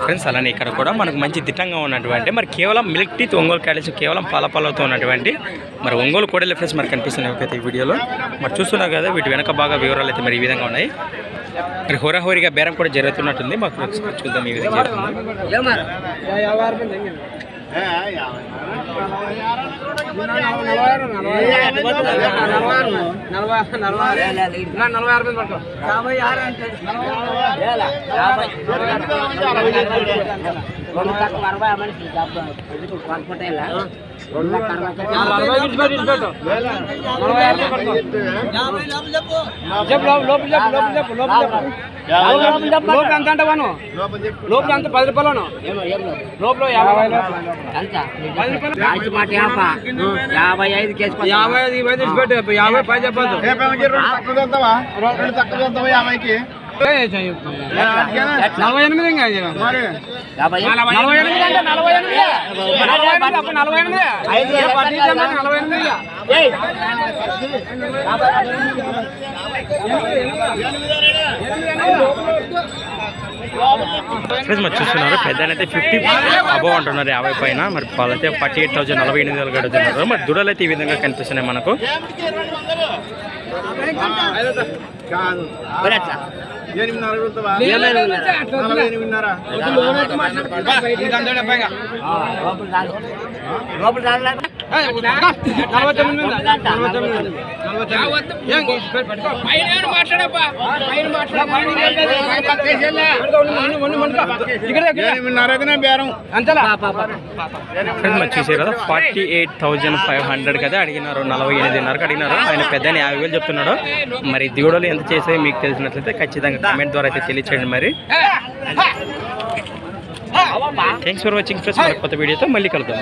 Friends అలానే ఇక్కడ కూడా మనకు మంచి దిట్టంగా ఉన్నటువంటి మరి కేవలం మిల్క్ టీత్ ఒంగోలు క్యాడెస్ కేవలం పాలపాలతో ఉన్నటువంటి మరి ఒంగోలు కోడెల ఫ్రెండ్స్ మనకు కనిపిస్తున్నాయి ఒకైతే ఈ వీడియోలో. మరి చూస్తున్నారు కదా వీటి వెనక బాగా వివరాలు అయితే మరి ఈ విధంగా ఉన్నాయి. మరి హోరాహోరీగా బేరం కూడా జరుగుతున్నట్టుంది. మాకు చూద్దాం ఈ విధంగా జరుగుతుంది లోపల అంత అంటవాను లోపల అంత పది రూపాయలను లోపల యాభై యాభై ఐదు కేసు యాభై ఐదు ఇరవై తీసి పెట్టు. యాభై పది చెప్పద్దు. నలభై ఎనిమిది ఇంకా ఇది. యాభై నలభై ఎనిమిది అంటే నలభై ఎనిమిది నలభై ఎనిమిది అప్పుడు నలభై ఎనిమిది ఏ పది ఇచ్చామా? నలభై ఎనిమిది ఇక. ఫ్రెండ్స్ మరి చూస్తున్నారు పెద్ద అయితే ఫిఫ్టీ అబోవ్ అంటున్నారు యాభై పైన మరి వాళ్ళైతే ఫార్టీ ఎయిట్ థౌసండ్ నలభై ఎనిమిది వేలు గడుతున్నారు మరి దుడలు అయితే ఈ విధంగా కనిపిస్తున్నాయి మనకు ఇంకా చూసారు కదా forty eight thousand five hundred కదా అడిగినారు నలభై ఎనిమిదిన్నరకు అడిగినారు. ఆయన పెద్ద యాభై వేలు చెప్తున్నాడు. మరి దిగుడలు ఎంత చేసాయో మీకు తెలిసినట్లయితే ఖచ్చితంగా కామెంట్ ద్వారా అయితే తెలియచేయండి మరి. థ్యాంక్స్ ఫర్ వాచింగ్ ఫ్రెండ్స్ మరి కొత్త వీడియోతో మళ్ళీ కలుద్దాం.